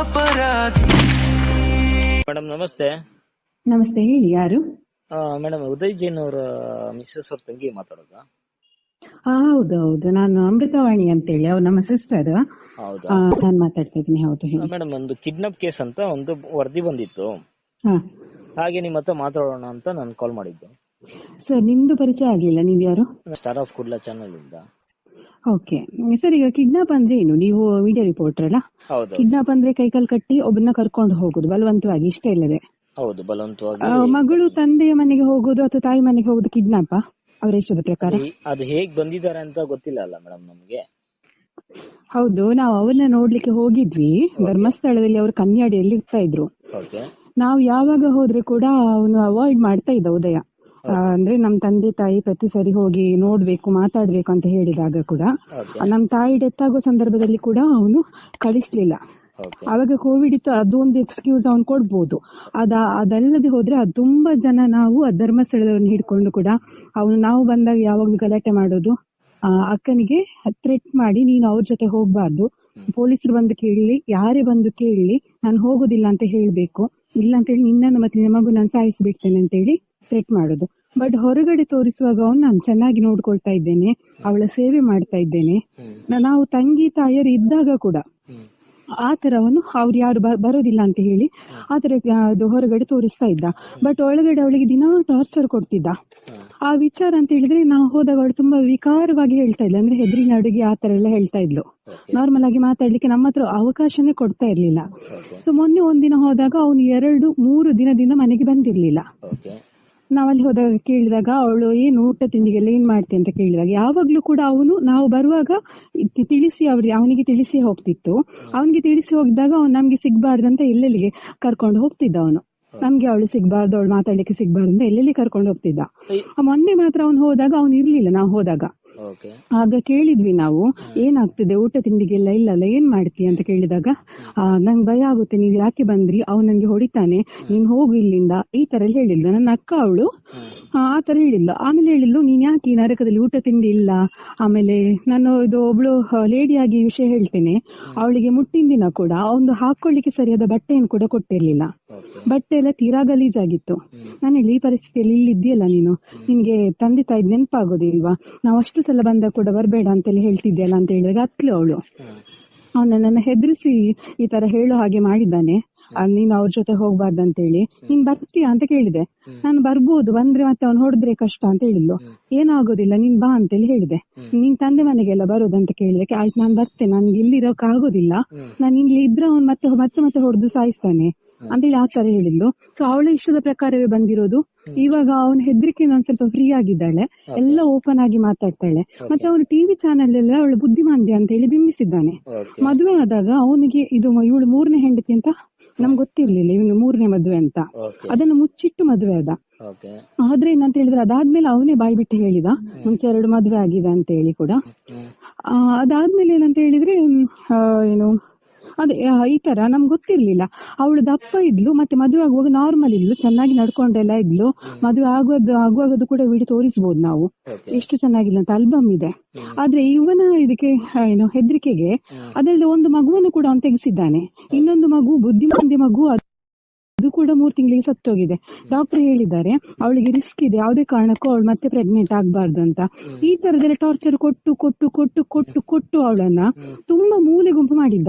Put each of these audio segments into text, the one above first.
ಅಪರಾಧಿ. ಮೇಡಮ್ ನಮಸ್ತೆ. ನಮಸ್ತೆ ಹೇಳಿ ಯಾರು? ಮೇಡಮ್ ಉದಯ್ ಜೈನ್ ಅವರ ಮಿಸ್ಸಸ್ ಅವ್ರ ತಂಗಿ ಮಾತಾಡೋದ? ಹೌದೌದು ಹೌದು ಹೌದು. ನಾನು ಅಮೃತವಾಣಿ ಅಂತೇಳಿ ಅವ್ರು ನಮ್ಮ ಸಿಸ್ಟರ್ ಹೌದಾ? ನಾನು ಮಾತಾಡ್ತಾ ಇದ್ದೀನಿ ಹೌದು ಹೇಳಿ. ಮೇಡಮ್ ಒಂದು ಕಿಡ್ನಾಪ್ ಕೇಸ್ ಅಂತ ಒಂದು ವರದಿ ಬಂದಿತ್ತು. ಹಾ. ಹಾಗೆ ನಿಮ್ಮ ಹತ್ರ ಮಾತಾಡೋಣ ಅಂತ ನಾನು ಕಾಲ್ ಮಾಡಿದ್ದು. ಸರ್ ನಿಮ್ದು ಪರಿಚಯ ಆಗ್ಲಿಲ್ಲ ನೀವ್ ಯಾರು ಸ್ಟಾರ್ ಆಫ್ ಕುಡ್ಲಾ ಚಾನಲ್ ಇಂದ. ಓಕೆ ಸರ್ ಈಗ ಕಿಡ್ನಾಪ್ ಅಂದ್ರೆ ಏನು? ನೀವು ಮೀಡಿಯಾ ರಿಪೋರ್ಟರ್ ಅಲ್ಲ? ಹೌದು ಕಿಡ್ನಾಪ್ ಅಂದ್ರೆ ಕೈಕಾಲ್ ಕಟ್ಟಿ ಒಬ್ಬನ ಕರ್ಕೊಂಡು ಹೋಗುದು ಬಲವಂತವಾಗಿ ಇಷ್ಟ ಇಲ್ಲದೆ. ಹೌದು ಬಲವಂತವಾಗಿ. ಆ, ಮಗಳು ತಂದೆಯ ಮನೆಗೆ ಹೋಗುದು ಅಥವಾ ತಾಯಿ ಮನೆಗೆ ಹೋಗುದು ಕಿಡ್ನಾಪ? ಅವರ ಇಷ್ಟದ ಪ್ರಕಾರ. ಅದು- ಅದು ಹೇಗ್ ಬಂದಿದ್ದಾರೆ ಅಂತ ಗೊತ್ತಿಲ್ಲ ಅಲ್ಲ ಮೇಡಮ್ ನಮ್ಗೆ? ಹೌದು ನಾವು ಅವ್ರನ್ನ ನೋಡ್ಲಿಕ್ಕೆ ಹೋಗಿದ್ವಿ. ಧರ್ಮಸ್ಥಳದಲ್ಲಿ ಅವರು ಕನ್ಯಾಡಿಯಲ್ಲಿ ಇರ್ತಾ ಇದ್ರು. ಓಕೆ ನಾವು ಯಾವಾಗ ಹೋದ್ರೆ ಕೂಡ ಅವನು ಅವಾಯ್ಡ್ ಮಾಡ್ತಾ ಇದ್ದ ಉದಯ. ಅಂದ್ರೆ ನಮ್ ತಂದೆ ತಾಯಿ ಪ್ರತಿ ಸರಿ ಹೋಗಿ ನೋಡ್ಬೇಕು ಮಾತಾಡ್ಬೇಕು ಅಂತ ಹೇಳಿದಾಗ ಕೂಡ ನಮ್ ತಾಯಿ ಡೆತ್ ಆಗೋ ಸಂದರ್ಭದಲ್ಲಿ ಕೂಡ ಅವನು ಕಳಿಸ್ಲಿಲ್ಲ. ಅವಾಗ ಕೋವಿಡ್ ಇತ್ತು ಅದೊಂದು ಎಕ್ಸ್ಕ್ಯೂಸ್ ಅವನು ಕೊಡ್ಬೋದು. ಅದ ಅದಲ್ಲದೆ ಹೋದ್ರೆ ಅದು ತುಂಬಾ ಜನ ನಾವು ಆ ಧರ್ಮಸ್ಥಳದವ್ರನ್ನ ಹಿಡ್ಕೊಂಡು ಕೂಡ ಅವನು ನಾವು ಬಂದಾಗ ಯಾವಾಗ್ಲೂ ಗಲಾಟೆ ಮಾಡೋದು ಆ, ಅಕ್ಕನಿಗೆ ಥ್ರೆಟ್ ಮಾಡಿ ನೀನು ಅವ್ರ ಜೊತೆ ಹೋಗ್ಬಾರ್ದು. ಪೊಲೀಸರು ಬಂದು ಕೇಳಲಿ ಯಾರೇ ಬಂದು ಕೇಳಲಿ ನಾನು ಹೋಗೋದಿಲ್ಲ ಅಂತ ಹೇಳ್ಬೇಕು. ಇಲ್ಲ ಅಂತ ಹೇಳಿ ನಿನ್ನನ್ನು ಮತ್ತೆ ನಿನ್ನ ಮಗು ನಾನು ಸಾಯಿಸ್ಬಿಡ್ತೇನೆ ಅಂತ ಹೇಳಿ ಥ್ರೆಟ್ ಮಾಡೋದು. ಬಟ್ ಹೊರಗಡೆ ತೋರಿಸುವಾಗ ಅವ್ನು ನಾನು ಚೆನ್ನಾಗಿ ನೋಡ್ಕೊಳ್ತಾ ಇದ್ದೇನೆ ಅವಳ ಸೇವೆ ಮಾಡ್ತಾ ಇದ್ದೇನೆ. ನಾವು ತಂಗಿ ತಾಯಿಯರು ಇದ್ದಾಗ ಕೂಡ ಆ ತರವನ್ನು ಅವ್ರು ಯಾರು ಬರೋದಿಲ್ಲ ಅಂತ ಹೇಳಿ ಆ ತರ ಅದು ಹೊರಗಡೆ ತೋರಿಸ್ತಾ ಇದ್ದ. ಬಟ್ ಒಳಗಡೆ ಅವಳಿಗೆ ದಿನ ಟಾರ್ಚರ್ ಕೊಡ್ತಿದ್ದ. ಆ ವಿಚಾರ ಅಂತ ಹೇಳಿದ್ರೆ ನಾವು ಹೋದಾಗ ಅವಳು ತುಂಬಾ ವಿಕಾರವಾಗಿ ಹೇಳ್ತಾ ಇದ್ಲು. ಅಂದ್ರೆ ಹೆದರಿನ ಅಡುಗೆ ಆ ತರ ಎಲ್ಲ ಹೇಳ್ತಾ ಇದ್ಲು. ನಾರ್ಮಲ್ ಆಗಿ ಮಾತಾಡ್ಲಿಕ್ಕೆ ನಮ್ಮ ಹತ್ರ ಅವಕಾಶನೇ ಕೊಡ್ತಾ ಇರ್ಲಿಲ್ಲ. ಸೊ ಮೊನ್ನೆ ಒಂದಿನ ಹೋದಾಗ ಅವನು ಎರಡು ಮೂರು ದಿನದಿಂದ ಮನೆಗೆ ಬಂದಿರ್ಲಿಲ್ಲ. ನಾವಲ್ಲಿ ಹೋದಾಗ ಕೇಳಿದಾಗ ಅವಳು ಏನು ಊಟ ತಿಂಡಿಗೆಲ್ಲ ಏನ್ ಮಾಡ್ತಿ? ಅಂತ ಕೇಳಿದಾಗ ಯಾವಾಗ್ಲೂ ಕೂಡ ಅವನು ನಾವು ಬರುವಾಗ ತಿಳಿಸಿ ಅವ್ರಿಗೆ ಅವನಿಗೆ ತಿಳಿಸಿ ಹೋಗ್ತಿತ್ತು. ಅವನಿಗೆ ತಿಳಿಸಿ ಹೋಗಿದಾಗ ಅವ್ನು ನಮ್ಗೆ ಸಿಗ್ಬಾರ್ದಂತ ಎಲ್ಲೆಲ್ಲಿಗೆ ಕರ್ಕೊಂಡು ಹೋಗ್ತಿದ್ದ ಅವನು. ನಮ್ಗೆ ಅವಳು ಸಿಗ್ಬಾರ್ದು ಅವಳು ಮಾತಾಡ್ಲಿಕ್ಕೆ ಸಿಗ್ಬಾರ್ದು ಅಂತ ಎಲ್ಲೆಲ್ಲಿ ಕರ್ಕೊಂಡು ಹೋಗ್ತಿದ್ದ. ಆ ಮೊನ್ನೆ ಮಾತ್ರ ಅವ್ನು ಹೋದಾಗ ಅವ್ನು ಇರ್ಲಿಲ್ಲ ನಾವು ಹೋದಾಗ. ಆಗ ಕೇಳಿದ್ವಿ ನಾವು ಏನಾಗ್ತಿದೆ? ಊಟ ತಿಂಡಿಗೆಲ್ಲ ಇಲ್ಲಲ್ಲ ಏನ್ ಮಾಡ್ತಿ ಅಂತ ಕೇಳಿದಾಗ ನಂಗೆ ಭಯ ಆಗುತ್ತೆ ನೀವ್ ಯಾಕೆ ಬಂದ್ರಿ? ಅವ್ನು ನಂಗೆ ಹೊಡಿತಾನೆ. ನೀನ್ ಹೋಗು ಇಲ್ಲಿಂದ. ಈ ತರ ಎಲ್ಲ ಹೇಳಿದ್ಲು. ನನ್ನ ಅಕ್ಕ ಅವಳು. ಆ ತರ ಹೇಳಿದ್ಲು. ಆಮೇಲೆ ಹೇಳಿದ್ಲು ನೀನ್ ಯಾಕೆ ಈ ನರಕದಲ್ಲಿ ಊಟ ತಿಂಡಿ ಇಲ್ಲ? ಆಮೇಲೆ ನಾನು ಇದು ಒಬ್ಳು ಲೇಡಿ ಆಗಿ ವಿಷಯ ಹೇಳ್ತೇನೆ. ಅವಳಿಗೆ ಮುಟ್ಟಿನ ದಿನ ಕೂಡ ಒಂದು ಹಾಕೊಳ್ಳಿಕ್ಕೆ ಸರಿಯಾದ ಬಟ್ಟೆಯನ್ನು ಕೂಡ ಕೊಟ್ಟಿರ್ಲಿಲ್ಲ. ಬಟ್ಟೆ ಎಲ್ಲ ತೀರಾ ಗಲೀಜಾಗಿತ್ತು. ನಾನು ಹೇಳಿ ಈ ಪರಿಸ್ಥಿತಿಯಲ್ಲಿ ಇಲ್ಲಿ ಇದೆಯಲ್ಲ ನೀನು? ನಿನ್ಗೆ ತಂದೆ ತಾಯಿ ನೆನಪಾಗೋದಿಲ್ವಾ ನಾವು ಅಷ್ಟು ಸಲ ಬಂದಾಗ ಕೂಡ ಬರ್ಬೇಡ ಹೇಳ್ತಿದ್ದೆ ಅಲ್ಲ ಅಂತ ಹೇಳಿದಾಗ ಅತ್ಲು ಅವಳು. ಅವನನ್ನ ಅವನ ನನ್ನ ಹೆದರಿಸಿ ಈ ತರ ಹೇಳೋ ಹಾಗೆ ಮಾಡಿದ್ದಾನೆ. ನೀನು ಅವ್ರ ಜೊತೆ ಹೋಗ್ಬಾರ್ದಂತೇಳಿ ನೀನ್ ಬರ್ತೀಯಾ ಅಂತ ಕೇಳಿದೆ. ನಾನು ಬರ್ಬೋದು, ಬಂದ್ರೆ ಮತ್ತೆ ಅವ್ನು ಹೊಡೆದ್ರೆ ಕಷ್ಟ ಅಂತ ಹೇಳಿದ್ಲು. ಏನಾಗೋದಿಲ್ಲ, ನೀನ್ ಬಾ ಅಂತೇಳಿ ಹೇಳಿದೆ. ನಿನ್ ತಂದೆ ಮನೆಗೆಲ್ಲ ಬರೋದಂತ ಕೇಳಿದಕ್ಕೆ ಆಯ್ತು, ನಾನ್ ಬರ್ತೇನೆ ನನ್ಗೆ ಇಲ್ಲಿರೋಕ್ ಆಗೋದಿಲ್ಲ. ನಾನು ಇಲ್ಲಿ ಇದ್ರೆ ಅವ್ನು ಮತ್ತೆ ಮತ್ತೆ ಮತ್ತೆ ಹೊಡೆದು ಸಾಯಿಸ್ತಾನೆ. ಅಂತೇಳಿ ಆ ತರ ಹೇಳಿದ್ಲು? ಸೊ ಅವಳ ಇಷ್ಟದ ಪ್ರಕಾರವೇ ಬಂದಿರೋದು. ಇವಾಗ ಅವನ ಹೆದರಿಕೆ ಒಂದ್ ಸ್ವಲ್ಪ ಫ್ರೀ ಆಗಿದ್ದಾಳೆ. ಎಲ್ಲ ಓಪನ್ ಆಗಿ ಮಾತಾಡ್ತಾಳೆ. ಮತ್ತೆ ಅವನು ಟಿವಿ ಚಾನೆಲ್ ಎಲ್ಲ ಅವಳು ಬುದ್ಧಿಮಾಂದ್ಯ ಅಂತ ಹೇಳಿ ಬಿಂಬಿಸಿದ್ದಾನೆ. ಮದುವೆ ಆದಾಗ ಅವನಿಗೆ ಇದು ಇವಳು ಮೂರನೇ ಹೆಂಡತಿ ಅಂತ ನಮ್ಗೆ ಗೊತ್ತಿರ್ಲಿಲ್ಲ. ಇವನು ಮೂರನೇ ಮದುವೆ ಅಂತ. ಅದನ್ನು ಮುಚ್ಚಿಟ್ಟು ಮದುವೆ ಆದ. ಆದ್ರೆ ಏನಂತ ಹೇಳಿದ್ರೆ ಅದಾದ್ಮೇಲೆ ಅವನೇ ಬಾಯಿ ಬಿಟ್ಟು ಹೇಳಿದ. ಮುಂಚೆ ಎರಡು ಮದುವೆ ಆಗಿದೆ ಅಂತ ಹೇಳಿ ಕೂಡ. ಆ, ಅದಾದ್ಮೇಲೆ ಏನಂತ ಹೇಳಿದ್ರೆ ಏನು ಅದೇ ಈ ತರ ನಮ್ಗೆ ಗೊತ್ತಿರ್ಲಿಲ್ಲ. ಅವಳು ದಪ್ಪ ಇದ್ಲು ಮತ್ತೆ ಮದುವೆ ಆಗುವಾಗ ನಾರ್ಮಲ್ ಇದ್ಲು ಚೆನ್ನಾಗಿ ನಡ್ಕೊಂಡೆಲ್ಲ ಇದ್ಲು. ಮದುವೆ ಆಗೋದು ಆಗುವಾಗದು ಕೂಡ ವಿಡಿಯೋ ತೋರಿಸಬಹುದು ನಾವು. ಎಷ್ಟು ಚೆನ್ನಾಗಿಲ್ಲ ಅಂತ ಆಲ್ಬಮ್ ಇದೆ. ಆದ್ರೆ ಇವನ ಇದಕ್ಕೆ ಏನು ಹೆದರಿಕೆಗೆ ಅದಲ್ಲದೆ ಒಂದು ಮಗುವನ್ನು ಕೂಡ ಅವನು ತೆಗೆಸಿದ್ದಾನೆ. ಇನ್ನೊಂದು ಮಗು ಬುದ್ಧಿಮಂದಿ ಮಗು ಅದು ಕೂಡ ಮೂರ್ ತಿಂಗಳಿಗೆ ಸತ್ತೋಗಿದೆ. ಡಾಕ್ಟರ್ ಹೇಳಿದ್ದಾರೆ ಅವಳಿಗೆ ರಿಸ್ಕ್ ಇದೆ ಯಾವುದೇ ಕಾರಣಕ್ಕೂ ಅವಳು ಮತ್ತೆ ಪ್ರೆಗ್ನೆಂಟ್ ಆಗ್ಬಾರ್ದು ಅಂತ. ಈ ತರದೆಲ್ಲ ಟಾರ್ಚರ್ ಕೊಟ್ಟು ಕೊಟ್ಟು ಕೊಟ್ಟು ಕೊಟ್ಟು ಕೊಟ್ಟು ಅವಳನ್ನ ತುಂಬಾ ಮೂಲೆ ಗುಂಪು ಮಾಡಿದ್ದ.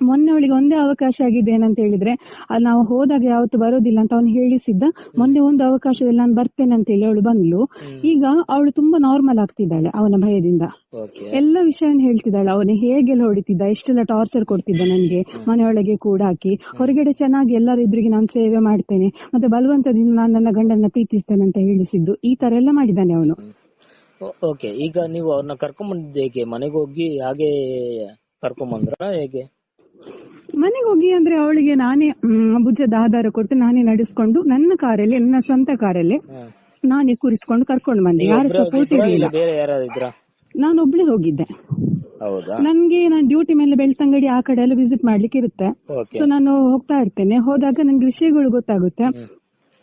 ಮೊನ್ನೆ ಅವಳಿಗೆ ಒಂದೇ ಅವಕಾಶ ಆಗಿದೆ ಏನಂತ ಹೇಳಿದ್ರೆ ಅಲ್ಲಿ ನಾವು ಹೋದಾಗ ಯಾವತ್ತು ಬರೋದಿಲ್ಲ ಅಂತ ಅವನು ಹೇಳಿಸಿದ್ದ ಮೊನ್ನೆ ಒಂದು ಅವಕಾಶದಲ್ಲಿ ನಾನು ಬರ್ತೇನೆ ಅಂತ ಹೇಳಿ ಅವಳು ಬಂದ್ಲು. ಈಗ ಅವಳು ತುಂಬಾ ನಾರ್ಮಲ್ ಆಗ್ತಿದ್ದಾಳೆ ಅವನ ಭಯದಿಂದ. ಎಲ್ಲ ವಿಷಯವನ್ನು ಹೇಳ್ತಿದ್ದಾಳೆ. ಅವನು ಹೇಗೆಲ್ಲ ಹೊಡಿತಿದ್ದ ಎಷ್ಟೆಲ್ಲ ಟಾರ್ಚರ್ ಕೊಡ್ತಿದ್ದ ನನ್ಗೆ ಮನೆಯೊಳಗೆ ಕೂಡ ಹಾಕಿ. ಹೊರಗಡೆ ಚೆನ್ನಾಗಿ ಎಲ್ಲರ ಎದುರಿಗೆ ನಾನು ಸೇವೆ ಮಾಡ್ತೇನೆ. ಮತ್ತೆ ಬಲವಂತದಿಂದ ನಾನು ನನ್ನ ಗಂಡನ ಪ್ರೀತಿಸ್ತೇನೆ ಅಂತ ಹೇಳಿಸಿದ್ದು. ಈ ತರ ಎಲ್ಲ ಮಾಡಿದ್ದಾನೆ ಅವನು. ಓಕೆ ಈಗ ನೀವು ಅವ್ರನ್ನ ಕರ್ಕೊಂಡ್ ಬಂದಿದ್ದು ಹೇಗೆ? ಮನೆಗೆ ಹೋಗಿ ಹಾಗೆ ಕರ್ಕೊಂಡ್ ಬಂದ್ರ ಹೇಗೆ? ಮನೆಗೆ ಹೋಗಿ ಅಂದ್ರೆ ಅವಳಿಗೆ ನಾನೇ ಭುಜದ ಆಧಾರ ಕೊಟ್ಟು ನಾನೇ ನಡೆಸ್ಕೊಂಡು ನನ್ನ ಕಾರಲ್ಲಿ ನನ್ನ ಸ್ವಂತ ಕಾರಲ್ಲಿ. ನಾನೇ ಕೂರಿಸ್ಕೊಂಡು ಕರ್ಕೊಂಡು ಬಂದೆ. ಯಾರು ಸಪೋರ್ಟ್ ಇರಲಿಲ್ಲ. ನಾನು ಒಬ್ಳೆ ಹೋಗಿದ್ದೆ. ನನ್ಗೆ ನಾನು ಡ್ಯೂಟಿ ಮೇಲೆ ಬೆಳ್ತಂಗಡಿ ಆ ಕಡೆ ಎಲ್ಲ ವಿಸಿಟ್ ಮಾಡ್ಲಿಕ್ಕೆ ಇರುತ್ತೆ. ಸೊ ನಾನು ಹೋಗ್ತಾ ಇರ್ತೇನೆ. ಹೋದಾಗ ನನ್ಗೆ ವಿಷಯಗಳು ಗೊತ್ತಾಗುತ್ತೆ.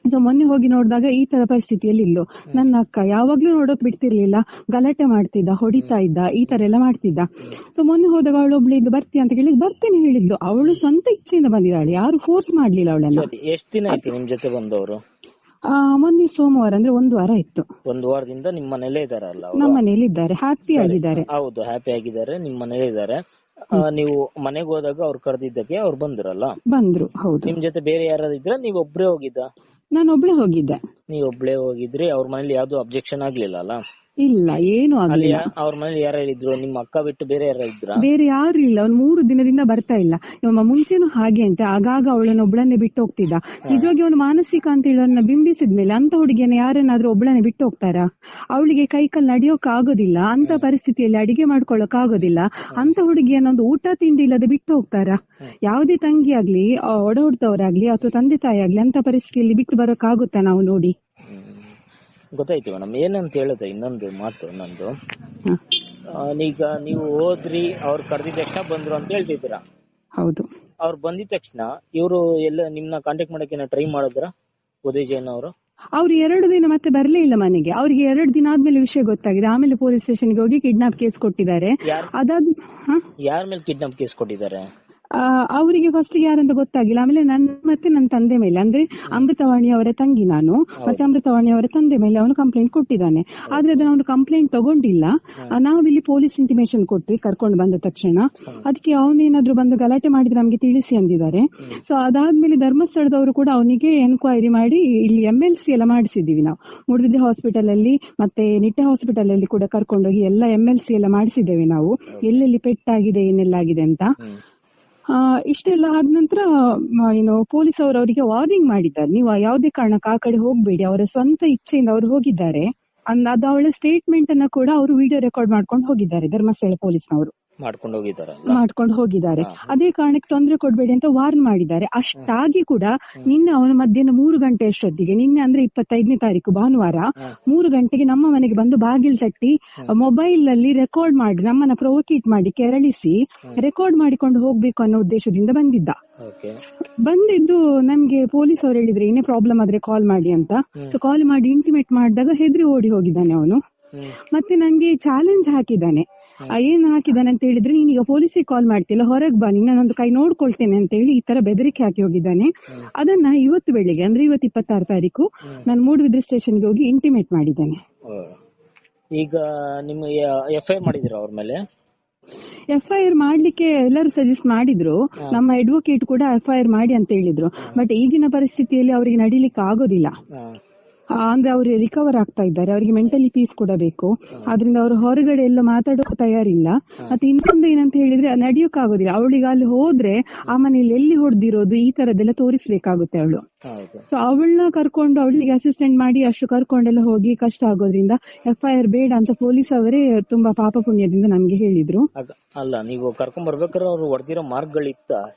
ಸೊ ಮೊನ್ನೆ ಹೋಗಿ ನೋಡಿದಾಗ ಈ ತರ ಪರಿಸ್ಥಿತಿಯಲ್ಲಿ ಇಲ್ಲು. ನನ್ನ ಅಕ್ಕ ಯಾವಾಗ್ಲೂ ನೋಡೋಕ್ ಬಿಡ್ತಿರ್ಲಿಲ್ಲ. ಗಲಾಟೆ ಮಾಡ್ತಿದ್ದ ಹೊಡಿತಾ ಇದ್ದ ಈ ತರ ಎಲ್ಲ ಮಾಡ್ತಿದ್ದ. ಸೊ ಮೊನ್ನೆ ಹೋದಾಗ ಅವಳು ಒಬ್ಳು ಇದು ಬರ್ತೀಯ ಅಂತ ಕೇಳಿ ಬರ್ತೇನೆ ಹೇಳಿದ್ಲು. ಅವಳು ಸ್ವಂತ ಇಚ್ಛೆಯಿಂದ ಬಂದಿದ್ದಾಳೆ. ಯಾರು ಫೋರ್ಸ್ ಮಾಡ್ಲಿಲ್ಲ ಅವಳನ್ನ. ಎಷ್ಟು ದಿನ ಆಯ್ತು ನಿಮ್ ಜೊತೆ ಬಂದವರು? ಆ, ಮೊನ್ನೆ ಸೋಮವಾರ ಅಂದ್ರೆ ಒಂದು ವಾರ ಇತ್ತು. ಒಂದು ವಾರದಿಂದ ನಿಮ್ಮ ಮನೇಲೇ ಇದಾರಲ್ಲ? ನಮ್ಮ ಮನೇಲಿ ಇದ್ದಾರೆ. ಹ್ಯಾಪಿ ಆಗಿದ್ದಾರೆ. ಹೌದು ಹ್ಯಾಪಿ ಆಗಿದ್ದಾರೆ. ನಿಮ್ಮ ಮನೇಲೇ ಇದ್ದಾರೆ. ನೀವು ಮನೆಗೆ ಹೋದಾಗ ಅವ್ರು ಕರೆದಿದ್ದಕ್ಕೆ ಅವ್ರು ಬಂದ್ರಲ್ಲ? ಬಂದ್ರು ಹೌದು. ನಿಮ್ ಜೊತೆ ಬೇರೆ ಯಾರಾದ್ರೂ ಇದ್ರ? ನೀವ್ ಒಬ್ರೇ ಹೋಗಿದ್ದ? ನಾನು ಒಬ್ಳೆ ಹೋಗಿದ್ದೆ. ನೀ ಒಬ್ಳೆ ಹೋಗಿದ್ರಿ ಅವ್ರ ಮನೇಲಿ ಯಾವ್ದು ಅಬ್ಜೆಕ್ಷನ್ ಆಗ್ಲಿಲ್ಲ ಅಲ್ಲ? ಇಲ್ಲ ಏನು ಆಗಲಿಲ್ಲ. ಅವ್ರ ಮನೇಲಿ ಯಾರು ಇದ್ರು ನಿಮ್ಮ ಅಕ್ಕ ಬಿಟ್ಟು ಬೇರೆ ಯಾರು ಇದ್ರ? ಬೇರೆ ಯಾರು ಇಲ್ಲ ಅವ್ನು ಮೂರು ದಿನದಿಂದ ಬರ್ತಾ ಇಲ್ಲ. ಇವ ಮುಂಚೆನೂ ಹಾಗೆ ಅಂತೆ ಆಗಾಗ ಅವಳನ್ನ ಒಬ್ಳನ್ನೇ ಬಿಟ್ಟು ಹೋಗ್ತಿದ್ದ. ನಿಜವಾಗಿ ಅವನು ಮಾನಸಿಕ ಅಂತ ಹೇಳೋನ್ನ ಬಿಂಬಿಸಿದ್ಮೇಲೆ ಅಂತ ಹುಡುಗಿಯನ್ನ ಯಾರನ್ನಾದ್ರೂ ಒಬ್ಳನ್ನೇ ಬಿಟ್ಟು ಹೋಗ್ತಾರಾ? ಅವಳಿಗೆ ಕೈ ಕಾಲ್ ನಡಿಯೋಕ್ ಆಗೋದಿಲ್ಲ ಅಂತ ಪರಿಸ್ಥಿತಿಯಲ್ಲಿ ಅಡಿಗೆ ಮಾಡ್ಕೊಳ್ಳೋಕ್ ಆಗೋದಿಲ್ಲ. ಅಂತ ಹುಡುಗಿಯನ್ನ ಒಂದು ಊಟ ತಿಂಡಿ ಇಲ್ಲದೆ ಬಿಟ್ಟು ಹೋಗ್ತಾರಾ? ಯಾವುದೇ ತಂಗಿ ಆಗ್ಲಿ ಒಡ ಹುಡ್ತವರಾಗ್ಲಿ ಅಥವಾ ತಂದೆ ತಾಯಿ ಆಗ್ಲಿ ಅಂತ ಪರಿಸ್ಥಿತಿಯಲ್ಲಿ ಬಿಟ್ಟು ಬರೋಕ್ ಆಗುತ್ತಾ ನಾವು ನೋಡಿ? ಗೊತ್ತಾಯ್ತು ಮೇಡಮ್. ಏನಂತ ಹೇಳಿದ್ರೆ ಇನ್ನೊಂದು ಮಾತು ನಂದು. ಈಗ ನೀವು ಹೋದ್ರಿ ಅವ್ರು ಕರೆದಿದ ತಕ್ಷಣ ಬಂದ್ರು ಅಂತ ಹೇಳ್ತಿದ್ದೀರಾ? ಹೌದು. ಅವ್ರು ಬಂದಿದ ತಕ್ಷಣ ಇವರು ಎಲ್ಲ ನಿಮ್ನ ಕಾಂಟ್ಯಾಕ್ಟ್ ಮಾಡಕ್ಕೆ ಟ್ರೈ ಮಾಡಿದ್ರ ಉದಯ್ ಜೈನ್ ಅವರು? ಅವ್ರು ಎರಡು ದಿನ ಮತ್ತೆ ಬರ್ಲೇ ಇಲ್ಲ ಮನೆಗೆ. ಅವ್ರಿಗೆ ಎರಡು ದಿನ ಆದ್ಮೇಲೆ ವಿಷಯ ಗೊತ್ತಾಗಿದೆ. ಆಮೇಲೆ ಪೊಲೀಸ್ ಸ್ಟೇಷನ್ಗೆ ಹೋಗಿ ಕಿಡ್ನಾಪ್ ಕೇಸ್ ಕೊಟ್ಟಿದ್ದಾರೆ. ಯಾರ್ ಅದಾದ್? ಯಾರ ಮೇಲೆ ಕಿಡ್ನಾಪ್ ಕೇಸ್ ಕೊಟ್ಟಿದ್ದಾರೆ? ಅವರಿಗೆ ಫಸ್ಟ್ ಯಾರಂತ ಗೊತ್ತಾಗಿಲ್ಲ. ಆಮೇಲೆ ನನ್ನ ಮತ್ತೆ ನನ್ನ ತಂದೆ ಮೇಲೆ ಅಂದ್ರೆ ಅಮೃತವಾಣಿ ಅವರ ತಂಗಿ ನಾನು. ಮತ್ತೆ ಅಮೃತವಾಣಿ ಅವರ ತಂದೆ ಮೇಲೆ ಅವನು ಕಂಪ್ಲೇಂಟ್ ಕೊಟ್ಟಿದ್ದಾನೆ. ಆದ್ರೆ ಅದನ್ನ ಅವನು ಕಂಪ್ಲೇಂಟ್ ತಗೊಂಡಿಲ್ಲ. ನಾವಿಲ್ಲಿ ಪೊಲೀಸ್ ಇಂಟಿಮೇಶನ್ ಕೊಟ್ವಿ ಕರ್ಕೊಂಡು ಬಂದ ತಕ್ಷಣ. ಅದಕ್ಕೆ ಅವನೇನಾದ್ರೂ ಬಂದು ಗಲಾಟೆ ಮಾಡಿದ್ರೆ ನಮ್ಗೆ ತಿಳಿಸಿ ಅಂದಿದ್ದಾರೆ. ಸೊ ಅದಾದ್ಮೇಲೆ ಧರ್ಮಸ್ಥಳದವರು ಕೂಡ ಅವನಿಗೆ ಎನ್ಕ್ವೈರಿ ಮಾಡಿ ಇಲ್ಲಿ ಎಂ ಎಲ್ ಸಿ ಎಲ್ಲ ಮಾಡಿಸಿದ್ದೀವಿ ನಾವು. ಮೂಡಬಿದ್ದೆ ಹಾಸ್ಪಿಟಲ್ ಅಲ್ಲಿ ಮತ್ತೆ ನಿಟ್ಟೆ ಹಾಸ್ಪಿಟಲ್ ಅಲ್ಲಿ ಕೂಡ ಕರ್ಕೊಂಡೋಗಿ ಎಲ್ಲ ಎಂ ಎಲ್ ಸಿ ಎಲ್ಲ ಮಾಡಿಸಿದ್ದೇವೆ ನಾವು. ಎಲ್ಲೆಲ್ಲಿ ಪೆಟ್ಟಾಗಿದೆ ಏನೆಲ್ಲ ಆಗಿದೆ ಅಂತ. ಇಷ್ಟೆಲ್ಲ ಆದ ನಂತರ ಏನು ಪೊಲೀಸ್ ಅವರು ಅವರಿಗೆ ವಾರ್ನಿಂಗ್ ಮಾಡಿದ್ದಾರೆ. ನೀವು ಯಾವುದೇ ಕಾರಣಕ್ಕೆ ಆ ಕಡೆ ಹೋಗ್ಬೇಡಿ. ಅವರ ಸ್ವಂತ ಇಚ್ಛೆಯಿಂದ ಅವರು ಹೋಗಿದ್ದಾರೆ. ಅಂದ್, ಅದು ಅವಳ ಸ್ಟೇಟ್ಮೆಂಟ್ ಅನ್ನ ಕೂಡ ಅವರು ವಿಡಿಯೋ ರೆಕಾರ್ಡ್ ಮಾಡ್ಕೊಂಡು ಹೋಗಿದ್ದಾರೆ ಧರ್ಮಸ್ಥಳ ಪೊಲೀಸ್ನವರು ಮಾಡ್ಕೊಂಡು ಹೋಗಿದ್ದಾರೆ ಮಾಡ್ಕೊಂಡು ಹೋಗಿದ್ದಾರೆ. ಅದೇ ಕಾರಣಕ್ಕೆ ತೊಂದರೆ ಕೊಡ್ಬೇಡಿ ಅಂತ ವಾರ್ನ್ ಮಾಡಿದ್ದಾರೆ. ಅಷ್ಟಾಗಿ ಕೂಡ ನಿನ್ನೆ ಅವನು ಮಧ್ಯಾಹ್ನ ಮೂರು ಗಂಟೆ ಅಷ್ಟೊತ್ತಿಗೆ ನಿನ್ನೆ ಅಂದ್ರೆ ಇಪ್ಪತ್ತೈದನೇ ತಾರೀಕು ಭಾನುವಾರ ಮೂರು ಗಂಟೆಗೆ ನಮ್ಮ ಮನೆಗೆ ಬಂದು ಬಾಗಿಲು ತಟ್ಟಿ ಮೊಬೈಲ್ ಅಲ್ಲಿ ರೆಕಾರ್ಡ್ ಮಾಡಿ ನಮ್ಮನ್ನ ಪ್ರೊವೋಕೇಟ್ ಮಾಡಿ ಕೆರಳಿಸಿ ರೆಕಾರ್ಡ್ ಮಾಡಿಕೊಂಡು ಹೋಗ್ಬೇಕು ಅನ್ನೋ ಉದ್ದೇಶದಿಂದ ಬಂದಿದ್ದ. ಬಂದಿದ್ದು ನಮ್ಗೆ ಪೊಲೀಸ್ ಅವ್ರು ಹೇಳಿದ್ರೆ ಏನೇ ಪ್ರಾಬ್ಲಮ್ ಆದ್ರೆ ಕಾಲ್ ಮಾಡಿ ಅಂತ. ಸೊ ಕಾಲ್ ಮಾಡಿ ಇಂಟಿಮೇಟ್ ಮಾಡಿದಾಗ ಹೆದ್ರಿ ಓಡಿ ಹೋಗಿದ್ದಾನೆ ಅವನು. ಮತ್ತೆ ನಂಗೆ ಚಾಲೆಂಜ್ ಹಾಕಿದ್ದಾನೆ. ಏನ್ ಹಾಕಿದ್ದಾನೆ ಅಂತ ಹೇಳಿದ್ರೆ ನೀನೀಗ ಪೊಲೀಸಿಗೆ ಕಾಲ್ ಮಾಡ್ತಿಲ್ಲ ಹೊರಗ್ ಬಾ ನಿನ್ನೊಂದು ಕೈ ನೋಡ್ಕೊಳ್ತೇನೆ ಅಂತ ಹೇಳಿ ಈ ತರ ಬೆದರಿಕೆ ಹಾಕಿ ಹೋಗಿದ್ದಾನೆ. ಅದನ್ನ ಇವತ್ತು ಬೆಳಿಗ್ಗೆ ಅಂದ್ರೆ ಇವತ್ತು ಇಪ್ಪತ್ತಾರು ತಾರೀಕು ನಾನು ಮೂಡುಬಿದ್ರೆ ಸ್ಟೇಷನ್ಗೆ ಹೋಗಿ ಇಂಟಿಮೇಟ್ ಮಾಡಿದ್ದೇನೆ. ಈಗ ನಿಮ್ಮ ಎಫ್ ಐ ಆರ್ ಮಾಡಿದಿರ ಅವ್ರ ಮೇಲೆ? ಎಫ್ ಐ ಆರ್ ಮಾಡ್ಲಿಕ್ಕೆ ಎಲ್ಲರೂ ಸಜೆಸ್ಟ್ ಮಾಡಿದ್ರು. ನಮ್ಮ ಅಡ್ವೊಕೇಟ್ ಕೂಡ ಎಫ್ ಐ ಆರ್ ಮಾಡಿ ಅಂತ ಹೇಳಿದ್ರು. ಬಟ್ ಈಗಿನ ಪರಿಸ್ಥಿತಿಯಲ್ಲಿ ಅವರಿಗೆ ನಡಿಲಿಕ್ಕೆ ಆಗೋದಿಲ್ಲ. ಅಂದ್ರೆ ಅವರು ರಿಕವರ್ ಆಗ್ತಾ ಇದ್ದಾರೆ. ಅವರಿಗೆ ಮೆಂಟಲಿ ಪೀಸ್ ಕೂಡ ಬೇಕು. ಆದ್ರಿಂದ ಅವರು ಹೊರಗಡೆ ಎಲ್ಲ ಮಾತಾಡೋಕೆ ತಯಾರಿಲ್ಲ. ಮತ್ತೆ ಇನ್ನೊಂದು ಏನಂತ ಹೇಳಿದ್ರೆ ನಡಿಯೋಕ್ ಆಗೋದಿಲ್ಲ ಅವಳಿಗೆ ಅಲ್ಲಿ ಹೋದ್ರೆ ಆ ಮನೇಲಿ ಎಲ್ಲಿ ಹೊಡೆದಿರೋದು ಈ ತರದೆಲ್ಲ ತೋರಿಸ್ಬೇಕಾಗುತ್ತೆ ಅವಳು. ಸೊ ಅವಳನ್ನ ಕರ್ಕೊಂಡು ಅವಳಿಗೆ ಅಸಿಸ್ಟೆಂಟ್ ಮಾಡಿ ಅಷ್ಟು ಕರ್ಕೊಂಡೆಲ್ಲ ಹೋಗಿ ಕಷ್ಟ ಆಗೋದ್ರಿಂದ ಎಫ್ ಐ ಆರ್ ಬೇಡ ಅಂತ ಪೊಲೀಸ್ ಅವರೇ ತುಂಬಾ ಪಾಪ ಪುಣ್ಯದಿಂದ ನಮ್ಗೆ ಹೇಳಿದ್ರು. ಅಲ್ಲ ನೀವು ಕರ್ಕೊಂಡ್ ಬರ್ಬೇಕಾದ್ರೆ ಅವ್ರು ಹೊಡೆದಿರೋ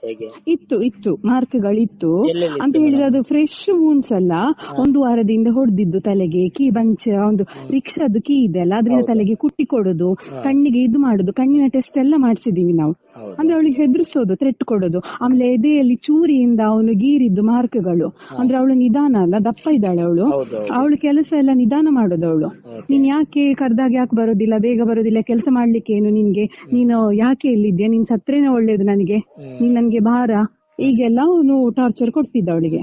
ಹೇಗೆ? ಇತ್ತು ಇತ್ತು. ಮಾರ್ಕ್ಗಳಿತ್ತು. ಅಂತ ಹೇಳಿದ್ರೆ ಅದು ಫ್ರೆಶ್ ವೂನ್ಸ್ ಅಲ್ಲ. ಒಂದು ವಾರದಿಂದ ಹೊಡೆದಿದ್ದು ತಲೆಗೆ ಕೀ ಬಂಚ್ ಒಂದು ರಿಕ್ಷಾದು ಕೀ ಇದೆ ಅಲ್ಲ ಅದರಿಂದ ತಲೆಗೆ ಕುಟ್ಟಿ ಕೊಡೋದು ಕಣ್ಣಿಗೆ ಇದು ಮಾಡುದು ಕಣ್ಣಿನ ಟೆಸ್ಟ್ ಎಲ್ಲ ಮಾಡಿಸಿದೀವಿ ನಾವು. ಅಂದ್ರೆ ಅವಳಿಗೆ ಹೆದರ್ಸೋದು ಥ್ರೆಟ್ ಕೊಡೋದು. ಆಮೇಲೆ ಎದೆಯಲ್ಲಿ ಚೂರಿಯಿಂದ ಅವನು ಗೀರಿದ್ದು ಮಾರ್ಕ್ಗಳು. ಅಂದ್ರೆ ಅವಳು ನಿಧಾನ ಅಲ್ಲ ದಪ್ಪ ಇದ್ದಾಳೆ ಅವಳು. ಅವಳು ಕೆಲಸ ಎಲ್ಲ ನಿಧಾನ ಮಾಡೋದು ಅವಳು. ನೀನ್ ಯಾಕೆ ಕರ್ದಾಗ ಯಾಕೆ ಬರೋದಿಲ್ಲ ಬೇಗ ಬರೋದಿಲ್ಲ ಕೆಲಸ ಮಾಡ್ಲಿಕ್ಕೆ ಏನು ನಿನ್ಗೆ? ನೀನು ಯಾಕೆ ಇಲ್ಲಿದ್ಯಾ? ನೀನ್ ಸತ್ರೇನೆ ಒಳ್ಳೇದು ನನಗೆ. ನೀನ್ ನನ್ಗೆ ಭಾರ. ಈಗೆಲ್ಲ ಅವನು ಟಾರ್ಚರ್ ಕೊಡ್ತಿದ್ದ ಅವಳಿಗೆ.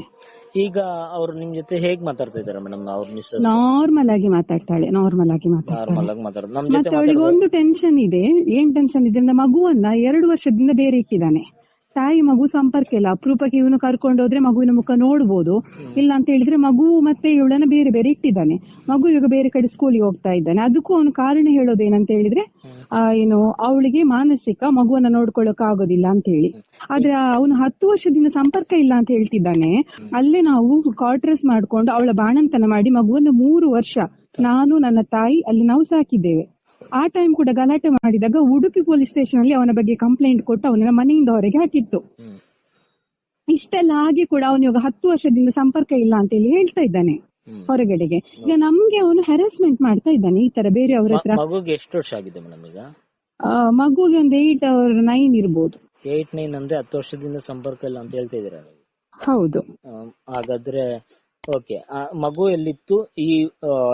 ಈಗ ಅವ್ರು ನಿಮ್ ಜೊತೆ ಹೇಗ್ ಮಾತಾಡ್ತಾ ಇದಾರೆ ಮೇಡಮ್? ಅವ್ರ ಮಿಸ್ಸಸ್ ನಾರ್ಮಲ್ ಆಗಿ ಮಾತಾಡ್ತಾಳೆ ನಾರ್ಮಲ್ ಆಗಿ ಮಾತಾಡ್ತಾಳೆ. ನಾರ್ಮಲ್ ಆಗಿ ನಮ್ ಜೊತೆ ಮತ್ತೆ ಅವಳಿಗೆ ಒಂದು ಟೆನ್ಷನ್ ಇದೆ ಏನ್ ಟೆನ್ಷನ್ ಇದೆ? ಅಂದ್ರೆ ಮಗುವನ್ನ ಎರಡು ವರ್ಷದಿಂದ ಬೇರೆ ಇಟ್ಟಿದ್ದಾನೆ. ತಾಯಿ ಮಗು ಸಂಪರ್ಕ ಇಲ್ಲ. ಅಪರೂಪಕ್ಕೆ ಇವನು ಕರ್ಕೊಂಡು ಹೋದ್ರೆ ಮಗುವಿನ ಮುಖ ನೋಡ್ಬೋದು. ಇಲ್ಲ ಅಂತ ಹೇಳಿದ್ರೆ ಮಗು ಮತ್ತೆ ಇವಳನ್ನ ಬೇರೆ ಬೇರೆ ಇಟ್ಟಿದ್ದಾನೆ. ಮಗು ಇವಾಗ ಬೇರೆ ಕಡೆ ಸ್ಕೂಲಿಗೆ ಹೋಗ್ತಾ ಇದ್ದಾನೆ. ಅದಕ್ಕೂ ಅವನು ಕಾರಣ ಹೇಳೋದೇನಂತ ಹೇಳಿದ್ರೆ, ಆ, ಏನು, ಅವಳಿಗೆ ಮಾನಸಿಕ ಮಗುವನ್ನ ನೋಡ್ಕೊಳ್ಳೋಕೆ ಆಗೋದಿಲ್ಲ ಅಂತ ಹೇಳಿ. ಆದ್ರೆ ಅವನು ಹತ್ತು ವರ್ಷದಿಂದ ಸಂಪರ್ಕ ಇಲ್ಲ ಅಂತ ಹೇಳ್ತಿದ್ದಾನೆ. ಅಲ್ಲೇ ನಾವು ಕ್ವಾರ್ಟರ್ಸ್ ಮಾಡ್ಕೊಂಡು ಅವಳ ಬಾಣಂತನ ಮಾಡಿ ಮಗುವನ್ನ ಮೂರು ವರ್ಷ ನಾನು ನನ್ನ ತಾಯಿ ಅಲ್ಲಿ ನಾವು ಸಾಕಿದ್ದೇವೆ. ಆ ಟೈಮ್ ಕೂಡ ಗಲಾಟೆ ಮಾಡಿದಾಗ ಉಡುಪಿ ಪೊಲೀಸ್ ಸ್ಟೇಷನ್ ಅಲ್ಲಿ ಅವನ ಬಗ್ಗೆ ಕಂಪ್ಲೇಂಟ್ ಕೊಟ್ಟು ಅವನ ಮನೆಯಿಂದ ಹೊರಗೆ ಹಾಕಿತ್ತು. ಇಷ್ಟೆಲ್ಲ ಆಗಿ ಕೂಡ ಅವನು ಇವಾಗ ಹತ್ತು ವರ್ಷದಿಂದ ಸಂಪರ್ಕ ಇಲ್ಲ ಅಂತ ಹೇಳಿ ಹೇಳ್ತಾ ಇದ್ದಾನೆ. ಹೊರಗಡೆಗೆ. ಈಗ ನಮ್ಗೆ ಅವನು ಹೆರಾಸ್ಮೆಂಟ್ ಮಾಡ್ತಾ ಇದ್ದಾನೆ ಈ ತರ ಬೇರೆ ಅವ್ರ ಹತ್ರ. ಮಗುಗೆ ಎಷ್ಟು ವರ್ಷ ಆಗಿದೆ ಮೇಡಮ್ ಈಗ? ಮಗುಗೆ ಒಂದು ಏಟ್ ಅವರ್ ನೈನ್ ಇರ್ಬೋದು. ಏಟ್ ನೈನ್ ಅಂದ್ರೆ ಹತ್ತು ವರ್ಷದಿಂದ ಸಂಪರ್ಕ ಇಲ್ಲ ಅಂತ ಹೇಳ್ತಾ ಇದೀರ ಹೌದು. ಹಾಗಾದ್ರೆ ಓಕೆ ಮಗು ಎಲ್ಲಿತ್ತು? ಈ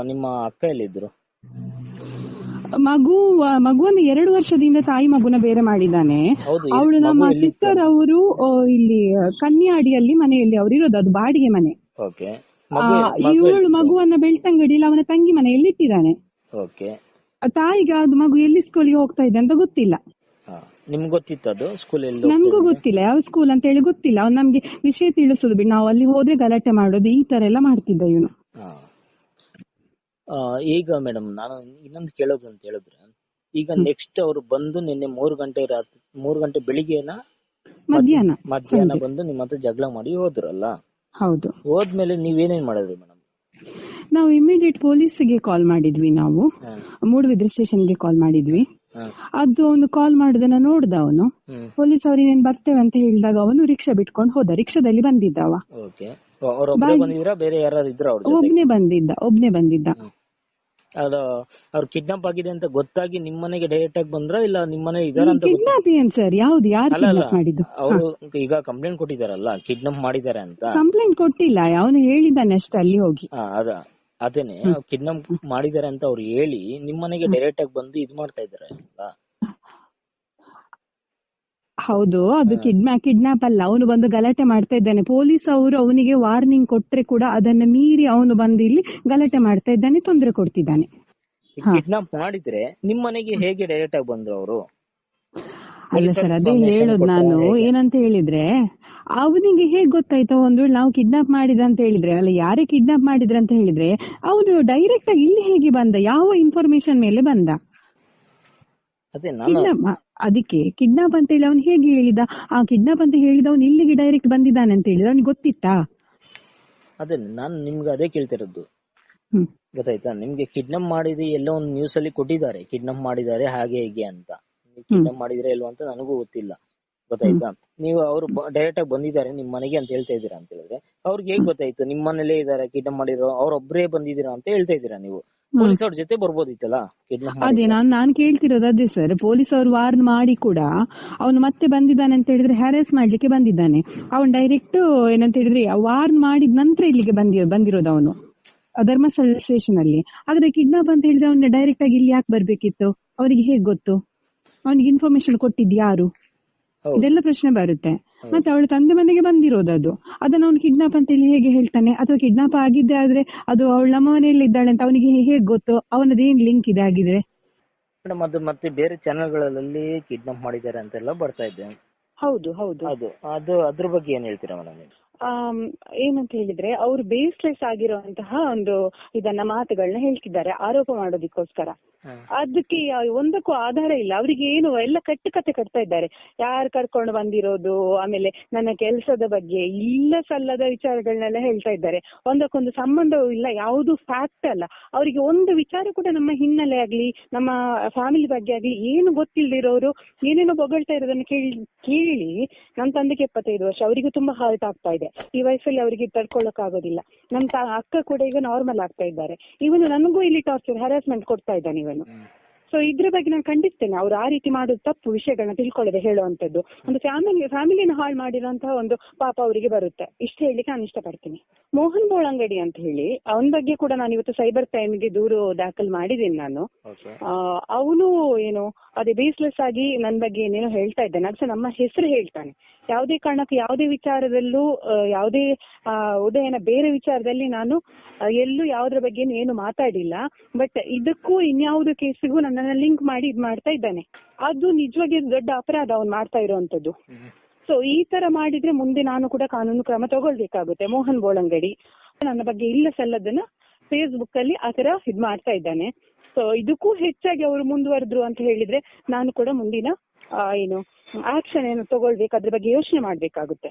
ನಿಮ್ಮ ಅಕ್ಕ ಎಲ್ಲಿದ್ರು? ಮಗು ಮಗುವನ್ನು ಎರಡು ವರ್ಷದಿಂದ ತಾಯಿ ಮಗುನ ಬೇರೆ ಮಾಡಿದ್ದಾನೆ. ಅವಳು ನಮ್ಮ ಸಿಸ್ಟರ್ ಅವರು ಇಲ್ಲಿ ಕನ್ಯಾಡಿಯಲ್ಲಿ ಮನೆಯಲ್ಲಿ ಅವ್ರು ಇರೋದು ಅದು ಬಾಡಿಗೆ ಮನೆ. ಇವಳು ಮಗುವನ್ನ ಬೆಳ್ತಂಗಡಿಯಲ್ಲಿ ಅವನ ತಂಗಿ ಮನೆಯಲ್ಲಿ ಇಟ್ಟಿದ್ದಾನೆ. ತಾಯಿಗೆ ಅದು ಮಗು ಎಲ್ಲಿ ಸ್ಕೂಲಿಗೆ ಹೋಗ್ತಾ ಇದೆ ಅಂತ ಗೊತ್ತಿಲ್ಲ. ನಿಮ್ಗೆ ಗೊತ್ತಿತ್ತು ಅದು ಸ್ಕೂಲ್ ಎಲ್ಲಿ ನಮಗೂ ಗೊತ್ತಿಲ್ಲ ಯಾವ ಸ್ಕೂಲ್ ಅಂತ ಹೇಳಿ ಗೊತ್ತಿಲ್ಲ. ಅವ್ನು ನಮ್ಗೆ ವಿಷಯ ತಿಳಿಸುದು ಬಿಟ್ಟು ನಾವು ಅಲ್ಲಿ ಹೋದ್ರೆ ಗಲಾಟೆ ಮಾಡೋದು ಈ ತರ ಎಲ್ಲ ಮಾಡ್ತಿದ್ದ ಇವನು. ಈಗ ಮೇಡಮ್ ನಾನು ಇನ್ನೊಂದು ಕೇಳೋದು ಅಂತ ಹೇಳಿದ್ರೆ ಈಗ ನೆಕ್ಸ್ಟ್ ಅವರು ಬಂದು ನಿನ್ನೆ ಮೂರು ಗಂಟೆ ರಾತ್ರಿ ಮೂರು ಗಂಟೆ ಬೆಳಿಗ್ಗೆನ ಮಧ್ಯಾಹ್ನ ಮಧ್ಯಾಹ್ನ ಬಂದು ನಿಮ್ಮ ಹತ್ರ ಜಗಳ ಮಾಡಿ ಹೋದ್ರಲ್ಲ? ಹೌದು. ಹೋದ್ಮೇಲೆ ನೀವೇನೇನ್ ಮಾಡಿದ್ರಿ ಮೇಡಮ್ ನಾವು ಇಮಿಡಿಯೇಟ್ ಪೊಲೀಸ್ಗೆ ಕಾಲ್ ಮಾಡಿದ್ವಿ ನಾವು. ಮೂಡುಬಿದ್ರೆ ಸ್ಟೇಷನ್ಗೆ ಕಾಲ್ ಮಾಡಿದ್ವಿ. ಅದು ಅವನು ಕಾಲ್ ಮಾಡುದನ್ನ ನೋಡ್ದ ಅವನು. ಪೊಲೀಸ್ ಅವ್ರು ಇನ್ನೇನ್ ಬರ್ತೇವೆ ಅಂತ ಹೇಳಿದಾಗ ಅವನು ರಿಕ್ಷಾ ಬಿಟ್ಕೊಂಡು ಹೋದ ರಿಕ್ಷಾದಲ್ಲಿ ಬಂದಿದ್ದ ಅವ ಓಕೆ ಅವ್ರೊಬ್ರೇ ಬಂದಿದ್ರ? ಬೇರೆ ಯಾರಾದ್ರು ಇದ್ರ ಅವ್ರ ಒಬ್ನೇ ಬಂದಿದ್ದ ಒಬ್ನೇ ಬಂದಿದ್ದ. ಅದು ಅವ್ರು ಕಿಡ್ನಾಪ್ ಆಗಿದೆ ಅಂತ ಗೊತ್ತಾಗಿ ನಿಮ್ ಮನೆಗೆ ಡೈರೆಕ್ಟ್ ಆಗಿ ಬಂದ್ರ ಇಲ್ಲ ನಿಮ್ ಮನೆ ಇದಾರ ಅಂತ ಗೊತ್ತ- ಕಿಡ್ನಾಪ್ ಏನ್ ಸರ್? ಯಾವ್ದು? ಯಾರು ಕಿಡ್ನಾಪ್ ಮಾಡಿದ್ದು? ಅವರು ಈಗ ಕಂಪ್ಲೇಂಟ್ ಕೊಟ್ಟಿದಾರಲ್ಲ ಕಿಡ್ನಾಪ್ ಮಾಡಿದ್ದಾರೆ ಅಂತ. ಕಂಪ್ಲೇಂಟ್ ಕೊಟ್ಟಿಲ್ಲ ಅವನು ಹೇಳಿದ್ದಾನೆ ಅಷ್ಟೇ ಅಲ್ಲಿ ಹೋಗಿ. ಅದ ಅದೇನೆ. ಕಿಡ್ನಾಪ್ ಮಾಡಿದ್ದಾರೆ ಅಂತ ಅವ್ರು ಹೇಳಿ ನಿಮ್ ಮನೆಗೆ ಡೈರೆಕ್ಟ್ ಆಗಿ ಬಂದು ಇದ್ ಮಾಡ್ತಾ ಇದಾರೆ ಅಲ್ಲ? ಹೌದು ಅದು ಕಿಡ್ನಾ ಕಿಡ್ನಾಪ್ ಅಲ್ಲ ಅವನು ಬಂದು ಗಲಾಟೆ ಮಾಡ್ತಾ ಇದ್ದಾನೆ. ಪೊಲೀಸ್ ಅವರು ಅವನಿಗೆ ವಾರ್ನಿಂಗ್ ಕೊಟ್ರೆ ಕೂಡ ಅದನ್ನ ಮೀರಿ ಅವನು ಬಂದು ಇಲ್ಲಿ ಗಲಾಟೆ ಮಾಡ್ತಾ ಇದ್ದಾನೆ ತೊಂದರೆ ಕೊಡ್ತಿದ್ದಾನೆ. ಕಿಡ್ನಾಪ್ ಮಾಡಿದ್ರೆ ನಿಮ್ ಮನೆಗೆ ಹೇಗೆ ಡೈರೆಕ್ಟ್ ಆಗಿ ಬಂದ್ರು ಅವರು? ಅಲ್ಲ ಸರ್ ಅದೇ ಹೇಳೋದು ನಾನು. ಏನಂತ ಹೇಳಿದ್ರೆ ಅವನಿಗೆ ಹೇಗ್ ಗೊತ್ತಾಯ್ತು? ಒಂದ್ ವೇಳೆ ನಾವು ಕಿಡ್ನಾಪ್ ಮಾಡಿದ ಅಂತ ಹೇಳಿದ್ರೆ ಅಲ್ಲ ಯಾರೇ ಕಿಡ್ನಾಪ್ ಮಾಡಿದ್ರೆ ಅಂತ ಹೇಳಿದ್ರೆ ಅವನು ಡೈರೆಕ್ಟ್ ಆಗಿ ಇಲ್ಲಿ ಹೇಗೆ ಬಂದ? ಯಾವ ಇನ್ಫಾರ್ಮೇಶನ್ ಮೇಲೆ ಬಂದ? ಅದೇ ನಾನು ಅದಕ್ಕೆ ಕಿಡ್ನಾಪ್ ಅಂತ ಹೇಳಿ ಅವನು ಹೇಗೆ ಹೇಳಿದ? ಆ ಕಿಡ್ನಾಪ್ ಅಂತ ಹೇಳಿದ ಅವನು ಇಲ್ಲಿಗೆ ಡೈರೆಕ್ಟ್ ಬಂದಿದ್ದಾನೆ ಅಂತ ಹೇಳಿದ್ರೆ ಅವನಿಗೆ ಗೊತ್ತಿತ್ತಾ? ಅದೇ ನಾನು ನಿಮ್ಗೆ ಅದೇ ಕೇಳ್ತಿರೋದು. ಗೊತ್ತಾಯ್ತಾ? ನಿಮ್ಗೆ ಕಿಡ್ನಾಪ್ ಮಾಡಿದ್ರೆ ಎಲ್ಲ ಒಂದು ನ್ಯೂಸ್ ಅಲ್ಲಿ ಕೊಟ್ಟಿದ್ದಾರೆ. ಕಿಡ್ನಾಪ್ ಮಾಡಿದ್ದಾರೆ ಹಾಗೆ ಹೀಗೆ ಅಂತ. ಕಿಡ್ನಾಪ್ ಮಾಡಿದ್ರೆ ಇಲ್ವಾ ಅಂತ ನನಗೂ ಗೊತ್ತಿಲ್ಲ. ಗೊತ್ತಾಯ್ತಾ? ನೀವು ಅವ್ರು ಡೈರೆಕ್ಟ್ ಆಗಿ ಬಂದಿದ್ದಾರೆ ನಿಮ್ ಮನೆಗೆ ಅಂತ ಹೇಳ್ತಾ ಇದ್ದೀರಾ ಅಂತ ಹೇಳಿದ್ರೆ ಅವ್ರಿಗೆ ಹೇಗ್ ಗೊತ್ತಾಯ್ತು? ನಿಮ್ ಮನೇಲೇ ಇದಾರೆ ಕಿಡ್ನಾಪ್ ಮಾಡಿರೋ ಅವ್ರೊಬ್ರೇ ಬಂದಿದ್ದೀರಾ ಅಂತ ಹೇಳ್ತಾ ಇದ್ದೀರಾ ನೀವು? ಪೊಲೀಸ್ ಅವ್ರ ಜೊತೆ ಬರ್ಬೋದಿತ್ತಲ್ಲ ಅದೇ ನಾನ್ ನಾನ್ ಕೇಳ್ತಿರೋದು ಅದೇ ಸರ್ ಪೊಲೀಸ್ ಅವ್ರು ವಾರ್ನ್ ಮಾಡಿ ಕೂಡ ಅವನು ಮತ್ತೆ ಬಂದಿದ್ದಾನೆ ಅಂತ ಹೇಳಿದ್ರೆ ಹ್ಯಾರೆಸ್ ಮಾಡ್ಲಿಕ್ಕೆ ಬಂದಿದ್ದಾನೆ. ಅವನು ಡೈರೆಕ್ಟ್ ಏನಂತ ಹೇಳಿದ್ರೆ ವಾರ್ನ್ ಮಾಡಿದ ನಂತರ ಇಲ್ಲಿಗೆ ಬಂದಿ ಬಂದಿರೋದು ಅವನು. ಧರ್ಮಸ್ಥಳ ಸ್ಟೇಷನ್ ಅಲ್ಲಿ. ಆದ್ರೆ ಕಿಡ್ನಾಪ್ ಅಂತ ಹೇಳಿದ್ರೆ ಅವನ ಡೈರೆಕ್ಟ್ ಆಗಿ ಇಲ್ಲಿ ಯಾಕೆ ಬರ್ಬೇಕಿತ್ತು? ಅವನಿಗೆ ಹೇಗ್ ಗೊತ್ತು? ಅವ್ನಿಗೆ ಇನ್ಫಾರ್ಮೇಶನ್ ಕೊಟ್ಟಿದ್ ಯಾರು. ಇದೆಲ್ಲ ಪ್ರಶ್ನೆ ಬರುತ್ತೆ. ಮತ್ತೆ ಅವಳ ತಂದೆ ಮನೆಗೆ ಬಂದಿರೋದು ಅದು. ಅದನ್ನ ಅವನು ಕಿಡ್ನಾಪ್ ಅಂತ ಹೇಳಿ ಹೇಗೆ ಹೇಳ್ತಾನೆ? ಅಥವಾ ಕಿಡ್ನಾಪ್ ಆಗಿದ್ದೆ ಆದ್ರೆ ಅದು ಅವಳ ನಮ್ಮ ಮನೆಯಲ್ಲಿ ಇದ್ದಾಳೆ ಅಂತ ಅವನಿಗೆ ಹೇಗ್ ಗೊತ್ತು? ಅವನದೇನ್ ಲಿಂಕ್ ಇದೆ ಆಗಿದ್ರೆ ಮೇಡಮ್ ಅದು ಮತ್ತೆ ಬೇರೆ ಚಾನೆಲ್ಗಳಲ್ಲಿ ಕಿಡ್ನಾಪ್ ಮಾಡಿದ್ದಾರೆ ಅಂತೆಲ್ಲ ಬರ್ತಾ ಇದೆ. ಹೌದು ಹೌದು. ಅದು ಅದು ಅದ್ರ ಬಗ್ಗೆ ಏನ್ ಹೇಳ್ತೀರಾ ಮೇಡಮ್ ಏನಂತ ಹೇಳಿದ್ರೆ ಅವರು ಬೇಸ್ಲೆಸ್ ಆಗಿರುವಂತಹ ಒಂದು ಇದನ್ನ ಮಾತುಗಳನ್ನ ಹೇಳ್ತಿದ್ದಾರೆ ಆರೋಪ ಮಾಡೋದಕ್ಕೋಸ್ಕರ. ಅದಕ್ಕೆ ಒಂದಕ್ಕೂ ಆಧಾರ ಇಲ್ಲ. ಅವರಿಗೆ ಏನು ಎಲ್ಲ ಕಟ್ಟು ಕತೆ ಕಟ್ತಾ ಇದ್ದಾರೆ. ಯಾರು ಕರ್ಕೊಂಡು ಬಂದಿರೋದು, ಆಮೇಲೆ ನನ್ನ ಕೆಲಸದ ಬಗ್ಗೆ ಇಲ್ಲ ಸಲ್ಲದ ವಿಚಾರಗಳನ್ನೆಲ್ಲ ಹೇಳ್ತಾ ಇದ್ದಾರೆ. ಒಂದಕ್ಕೊಂದು ಸಂಬಂಧವೂ ಇಲ್ಲ, ಯಾವುದು ಫ್ಯಾಕ್ಟ್ ಅಲ್ಲ. ಅವರಿಗೆ ಒಂದು ವಿಚಾರ ಕೂಡ ನಮ್ಮ ಹಿನ್ನೆಲೆ ಆಗ್ಲಿ, ನಮ್ಮ ಫ್ಯಾಮಿಲಿ ಬಗ್ಗೆ ಆಗ್ಲಿ ಏನು ಗೊತ್ತಿಲ್ಲದಿರೋರು ಏನೇನೋ ಬೊಗಳ್ತಾ ಇರೋದನ್ನ ಕೇಳಿ ಕೇಳಿ ನನ್ನ ತಂದೆಗೆ ಎಪ್ಪತ್ತೈದು ವರ್ಷ. ಅವರಿಗೂ ತುಂಬಾ ಹರ್ಟ್ ಆಗ್ತಾ ಇದೆ. ಈ ವಯಸ್ಸಲ್ಲಿ ಅವರಿಗೆ ತಡ್ಕೊಳ್ಳಕ್ ಆಗೋದಿಲ್ಲ ನಮ್ಮ ಅಕ್ಕ ಕೂಡ ಈಗ ನಾರ್ಮಲ್ ಆಗ್ತಾ ಇದ್ದಾರೆ. ಇವನು ನನಗೂ ಇಲ್ಲಿ ಟಾರ್ಚರ್ ಹರಾಸ್ಮೆಂಟ್ ಕೊಡ್ತಾ ಇದ್ದಾನೆ ಇವನು. ಸೊ ಇದ್ರ ಬಗ್ಗೆ ನಾನು ಖಂಡಿಸ್ತೇನೆ. ಅವ್ರು ಆ ರೀತಿ ಮಾಡೋದು ತಪ್ಪು ವಿಷಯಗಳನ್ನ ತಿಳ್ಕೊಳ್ಳದೆ ಹೇಳುವಂತದ್ದು ಒಂದು ಫ್ಯಾಮಿಲಿ ಫ್ಯಾಮಿಲಿನ ಹಾಳು ಮಾಡಿರುವಂತಹ ಒಂದು ಪಾಪ ಅವರಿಗೆ ಬರುತ್ತೆ. ಇಷ್ಟ ಹೇಳಲಿಕ್ಕೆ ನಾನು ಇಷ್ಟಪಡ್ತೀನಿ. ಮೋಹನ್ ಬೋಳಂಗಡಿ ಅಂತ ಹೇಳಿ ಅವನ ಬಗ್ಗೆ ಕೂಡ ನಾನು ಇವತ್ತು ಸೈಬರ್ ಕ್ರೈಮ್ಗೆ ದೂರು ದಾಖಲು ಮಾಡಿದ್ದೀನಿ ನಾನು. ಅವನು ಏನು ಅದೇ ಬೇಸ್ಲೆಸ್ ಆಗಿ ನನ್ನ ಬಗ್ಗೆ ಏನೇನೋ ಹೇಳ್ತಾ ಇದ್ದಾನೆ. ಅದು ನಮ್ಮ ಹೆಸರು ಹೇಳ್ತಾನೆ. ಯಾವುದೇ ಕಾರಣಕ್ಕೂ ಯಾವುದೇ ವಿಚಾರದಲ್ಲೂ ಆ, ಯಾವುದೇ ಆ, ಉದಯನ ಬೇರೆ ವಿಚಾರದಲ್ಲಿ ನಾನು ಎಲ್ಲೂ ಯಾವುದ್ರ ಬಗ್ಗೆ ಏನು ಮಾತಾಡಿಲ್ಲ. ಬಟ್ ಇದಕ್ಕೂ ಇನ್ಯಾವುದೋ ಕೇಸಿಗೂ ನನ್ನನ್ನ ಲಿಂಕ್ ಮಾಡಿ ಇದ್ ಮಾಡ್ತಾ ಇದ್ದಾನೆ. ಅದು ನಿಜವಾಗಿ ದೊಡ್ಡ ಅಪರಾಧ ಅವ್ನು ಮಾಡ್ತಾ ಇರುವಂತದ್ದು ಸೊ ಈ ತರ ಮಾಡಿದ್ರೆ ಮುಂದೆ ನಾನು ಕೂಡ ಕಾನೂನು ಕ್ರಮ ತಗೊಳ್ಬೇಕಾಗುತ್ತೆ. ಮೋಹನ್ ಬೋಳಂಗಡಿ ನನ್ನ ಬಗ್ಗೆ ಇಲ್ಲ ಸಲ್ಲದನ್ನ ಫೇಸ್ಬುಕ್ ಅಲ್ಲಿ ಆತರ ಇದ್ ಮಾಡ್ತಾ ಇದ್ದಾನೆ. ಸೊ ಇದಕ್ಕೂ ಹೆಚ್ಚಾಗಿ ಅವರು ಮುಂದುವರೆದ್ರು ಅಂತ ಹೇಳಿದ್ರೆ ನಾನು ಕೂಡ ಮುಂದಿನ ಆ, ಏನು ಆಕ್ಷನ್ ಏನು ತಗೊಳ್ಬೇಕು ಅದ್ರ ಬಗ್ಗೆ ಯೋಚನೆ ಮಾಡ್ಬೇಕಾಗುತ್ತೆ.